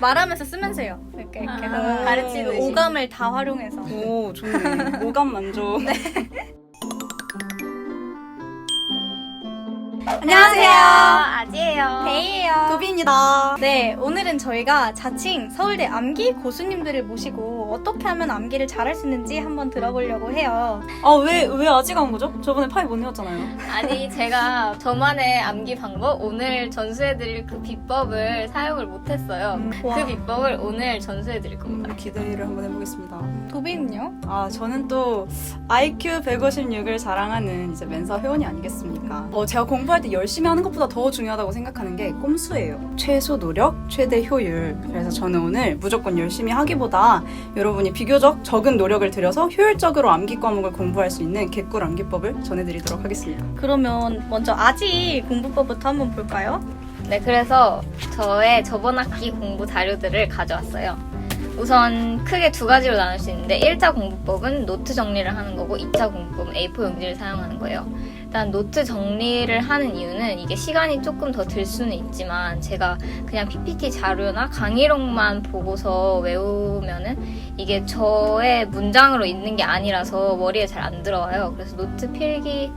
말하면서 쓰면서 해요. 이렇게, 이렇게 아. 가르치는 오감을 다 활용해서. 오 좋네. 오감 만족. 안녕하세요. 아지예요. 베이예요. 도비입니다. 네, 오늘은 저희가 자칭 서울대 암기 고수님들을 모시고 어떻게 하면 암기를 잘할 수 있는지 한번 들어보려고 해요. 아 왜 왜 아직 한 거죠? 저번에 파이 못 내었잖아요. 아니 제가 저만의 암기 방법 오늘 전수해드릴 그 비법을 사용을 못했어요. 와. 그 비법을 오늘 전수해드릴 겁니다. 음, 기대를 한번 해보겠습니다. 도비는요? 아 저는 또 IQ 156을 자랑하는 이제 멘사 회원이 아니겠습니까? 어, 제가 공부 할 때 열심히 하는 것보다 더 중요하다고 생각하는 게 꼼수예요. 최소 노력, 최대 효율. 그래서 저는 오늘 무조건 열심히 하기보다 여러분이 비교적 적은 노력을 들여서 효율적으로 암기 과목을 공부할 수 있는 개꿀 암기법을 전해드리도록 하겠습니다. 그러면 먼저 아지 공부법부터 한번 볼까요? 네, 그래서 저의 저번 학기 공부 자료들을 가져왔어요. 우선 크게 두 가지로 나눌 수 있는데 1차 공부법은 노트 정리를 하는 거고 2차 공부법은 A4 용지를 사용하는 거예요. 일단 노트 정리를 하는 이유는 이게 시간이 조금 더 들 수는 있지만 제가 그냥 PPT 자료나 강의록만 보고서 외우면은 이게 저의 문장으로 있는 게 아니라서 머리에 잘 안 들어와요. 그래서 노트 필기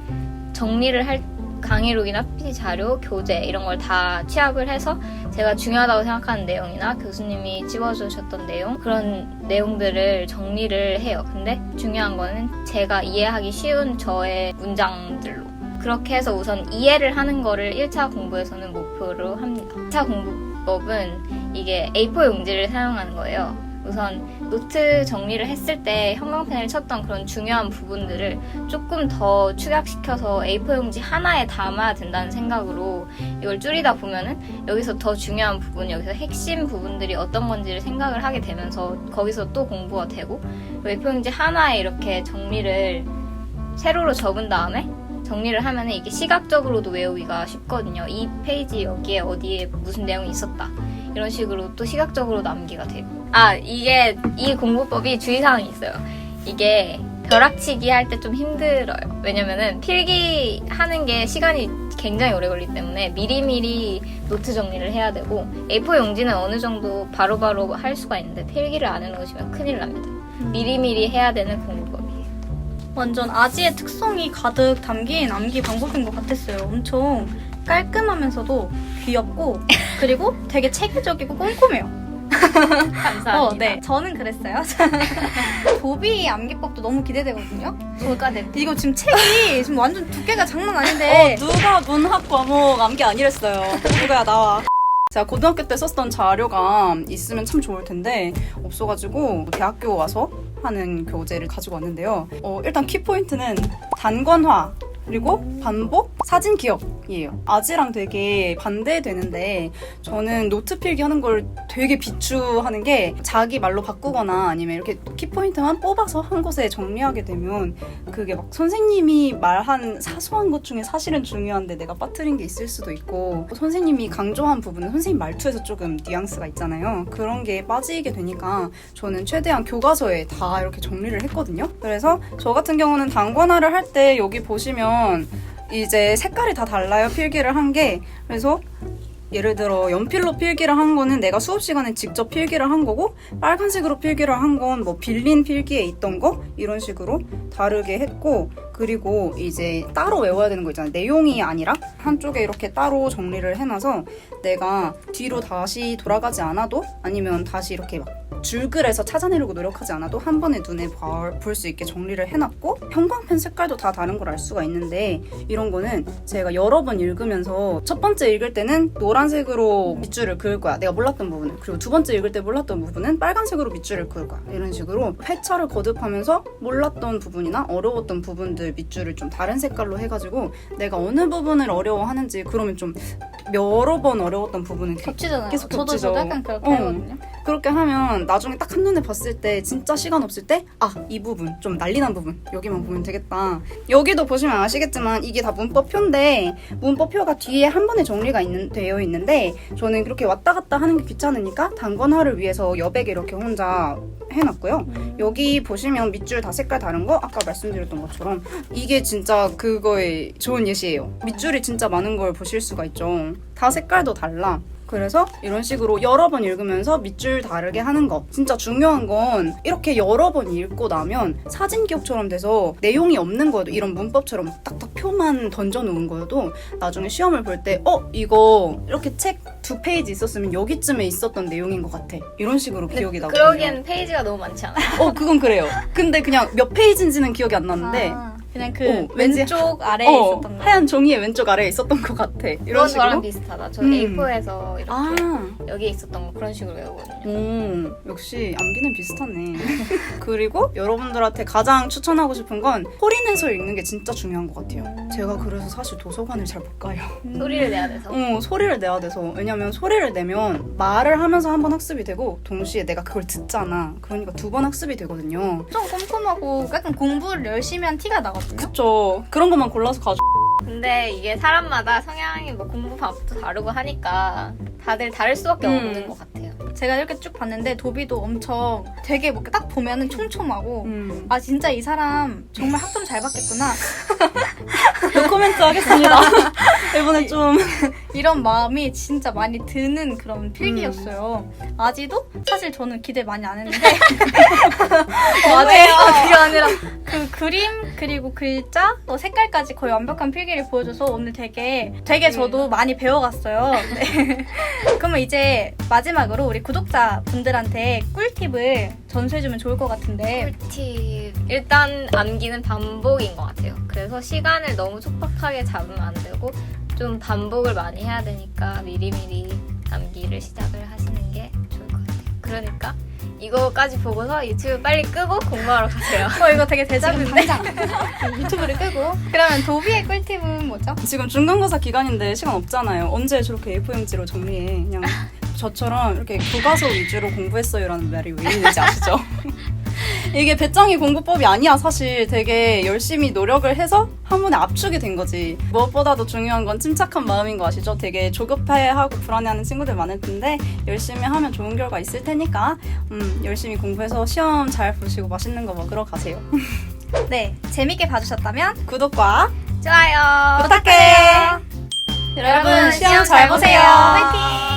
정리를 할 강의록이나 PPT 자료, 교재 이런 걸 다 취합을 해서 제가 중요하다고 생각하는 내용이나 교수님이 집어주셨던 내용 그런 내용들을 정리를 해요. 근데 중요한 거는 제가 이해하기 쉬운 저의 문장들로 그렇게 해서 우선 이해를 하는 거를 1차 공부에서는 목표로 합니다. 2차 공부법은 이게 A4 용지를 사용하는 거예요. 우선 노트 정리를 했을 때 형광펜을 쳤던 그런 중요한 부분들을 조금 더 축약시켜서 A4 용지 하나에 담아야 된다는 생각으로 이걸 줄이다 보면은 여기서 더 중요한 부분, 여기서 핵심 부분들이 어떤 건지를 생각을 하게 되면서 거기서 또 공부가 되고 그리고 A4 용지 하나에 이렇게 정리를 세로로 접은 다음에 정리를 하면은 이게 시각적으로도 외우기가 쉽거든요. 이 페이지 여기에 어디에 무슨 내용이 있었다. 이런 식으로 또 시각적으로 남기가 되고. 아, 이게, 이 공부법이 주의사항이 있어요. 이게 벼락치기 할 때 좀 힘들어요. 왜냐면은 필기 하는 게 시간이 굉장히 오래 걸리기 때문에 미리미리 노트 정리를 해야 되고 A4 용지는 어느 정도 바로 바로 할 수가 있는데 필기를 안 해놓으시면 큰일 납니다. 미리미리 해야 되는 공부법이에요. 완전 아지의 특성이 가득 담긴 암기 방법인 것 같았어요. 엄청 깔끔하면서도 귀엽고 그리고 되게 체계적이고 꼼꼼해요. 감사합니다. 어, 네. 저는 그랬어요. 도비 암기법도 너무 기대되거든요. 뭐가 됐 이거 지금 책이 지금 완전 두께가 장난 아닌데 어, 누가 문학 과목 암기 아니랬어요. 누가야 나와. 제가 고등학교 때 썼던 자료가 있으면 참 좋을 텐데 없어가지고 대학교 와서 하는 교재를 가지고 왔는데요. 어, 일단 키포인트는 단권화 그리고 반복 사진 기억이에요. 아지랑 되게 반대되는데 저는 노트 필기 하는 걸 되게 비추하는 게 자기 말로 바꾸거나 아니면 이렇게 키포인트만 뽑아서 한 곳에 정리하게 되면 그게 막 선생님이 말한 사소한 것 중에 사실은 중요한데 내가 빠뜨린 게 있을 수도 있고 선생님이 강조한 부분은 선생님 말투에서 조금 뉘앙스가 있잖아요. 그런 게 빠지게 되니까 저는 최대한 교과서에 다 이렇게 정리를 했거든요. 그래서 저 같은 경우는 단권화를 할 때 여기 보시 면 이제 색깔이 다 달라요. 필기를 한 게. 그래서 예를 들어 연필로 필기를 한 거는 내가 수업 시간에 직접 필기를 한 거고 빨간색으로 필기를 한 건 뭐 빌린 필기에 있던 거 이런 식으로 다르게 했고 그리고 이제 따로 외워야 되는 거 있잖아요. 내용이 아니라 한쪽에 이렇게 따로 정리를 해놔서 내가 뒤로 다시 돌아가지 않아도 아니면 다시 이렇게 막 줄글에서 찾아내려고 노력하지 않아도 한 번에 눈에 볼 수 있게 정리를 해놨고 형광펜 색깔도 다 다른 걸 알 수가 있는데 이런 거는 제가 여러 번 읽으면서 첫 번째 읽을 때는 노란색으로 밑줄을 그을 거야. 내가 몰랐던 부분을. 그리고 두 번째 읽을 때 몰랐던 부분은 빨간색으로 밑줄을 그을 거야. 이런 식으로 회차를 거듭하면서 몰랐던 부분이나 어려웠던 부분들 밑줄을 좀 다른 색깔로 해가지고 내가 어느 부분을 어려워하는지 그러면 좀 여러 번 어려웠던 부분은 겹치잖아요. 계속 저도 겹치죠. 저도 약간 그렇게 어. 하거든요. 그렇게 하면 나중에 딱 한눈에 봤을 때 진짜 시간 없을 때 아 이 부분 좀 난리난 부분 여기만 보면 되겠다. 여기도 보시면 아시겠지만 이게 다 문법표인데 문법표가 뒤에 한 번에 정리가 있는, 되어 있는데 저는 그렇게 왔다 갔다 하는 게 귀찮으니까 단권화를 위해서 여백에 이렇게 혼자 해놨고요. 여기 보시면 밑줄 다 색깔 다른 거 아까 말씀드렸던 것처럼 이게 진짜 그거의 좋은 예시예요. 밑줄이 진짜 많은 걸 보실 수가 있죠. 다 색깔도 달라 그래서 이런 식으로 여러 번 읽으면서 밑줄 다르게 하는 거. 진짜 중요한 건 이렇게 여러 번 읽고 나면 사진 기억처럼 돼서 내용이 없는 거여도 이런 문법처럼 딱딱 표만 던져 놓은 거여도 나중에 시험을 볼 때 어, 이거 이렇게 책 두 페이지 있었으면 여기쯤에 있었던 내용인 것 같아. 이런 식으로 기억이 나거든요. 그러기엔 페이지가 너무 많지 않아요? 어, 그건 그래요. 근데 그냥 몇 페이지인지는 기억이 안 나는데 아, 그냥 그 어, 왠지 왼쪽 아래에 어, 있었던 거. 하얀 종이의 왼쪽 아래에 있었던 것 같아. 그건 이런 저랑 식으로. 비슷하다. 저 음. A4에서 이렇게 아. 여기에 있었던 거 그런 식으로 외우거든요. 오, 역시 암기는 비슷하네. 그리고 여러분들한테 가장 추천하고 싶은 건 소리 내서 읽는 게 진짜 중요한 것 같아요. 제가 그래서 사실 도서관을 잘 못 가요. 음. 소리를 내야 돼서. 어, 소리를 내야 돼서. 왜냐면 소리를 내면 말을 하면서 한 번 학습이 되고 동시에 내가 그걸 듣잖아. 그러니까 두 번 학습이 되거든요. 좀 꼼꼼하고 약간 공부를 열심히 한 티가 나거든요. 그쵸. 그런 것만 골라서 가져. 근데 이게 사람마다 성향이 뭐 공부 방법도 다르고 하니까 다들 다를 수밖에 음. 없는 것 같아요. 제가 이렇게 쭉 봤는데 도비도 엄청 되게 뭐 딱 보면은 촘촘하고 음. 아 진짜 이 사람 정말 학점 잘 받겠구나 노코멘트 하겠습니다. 이번에 좀. 이런 마음이 진짜 많이 드는 그런 필기였어요. 아지도 사실 저는 기대 많이 안 했는데 아지가 그게 아니라 그 그림 그리고 글자 또 색깔까지 거의 완벽한 필기를 보여줘서 오늘 되게 되게 저도 많이 배워갔어요. 네. 그러면 이제 마지막으로 우리 구독자 분들한테 꿀팁을 전수해주면 좋을 것 같은데 꿀팁. 일단 암기는 반복인 것 같아요. 그래서 시간을 너무 촉박하게 잡으면 안 되고 좀 반복을 많이 해야 되니까 미리미리 암기를 시작을 하시는 게 좋을 것 같아요. 그러니까 이거까지 보고서 유튜브 빨리 끄고 공부하러 가세요. 어 이거 되게 대작인데 유튜브를 끄고 그러면 도비의 꿀팁은 뭐죠? 지금 중간고사 기간인데 시간 없잖아요. 언제 저렇게 A4용지로 정리해. 그냥 저처럼 이렇게 교과서 위주로 공부했어요라는 말이 왜 있는지 아시죠? 이게 배짱이 공부법이 아니야 사실 되게 열심히 노력을 해서 한 번에 압축이 된 거지 무엇보다도 중요한 건 침착한 마음인 거 아시죠? 되게 조급해하고 불안해하는 친구들 많을 텐데 열심히 하면 좋은 결과 있을 테니까 음, 열심히 공부해서 시험 잘 보시고 맛있는 거 먹으러 가세요 네 재밌게 봐주셨다면 구독과 좋아요. 부탁해 여러분 시험 잘 보세요. 화이팅!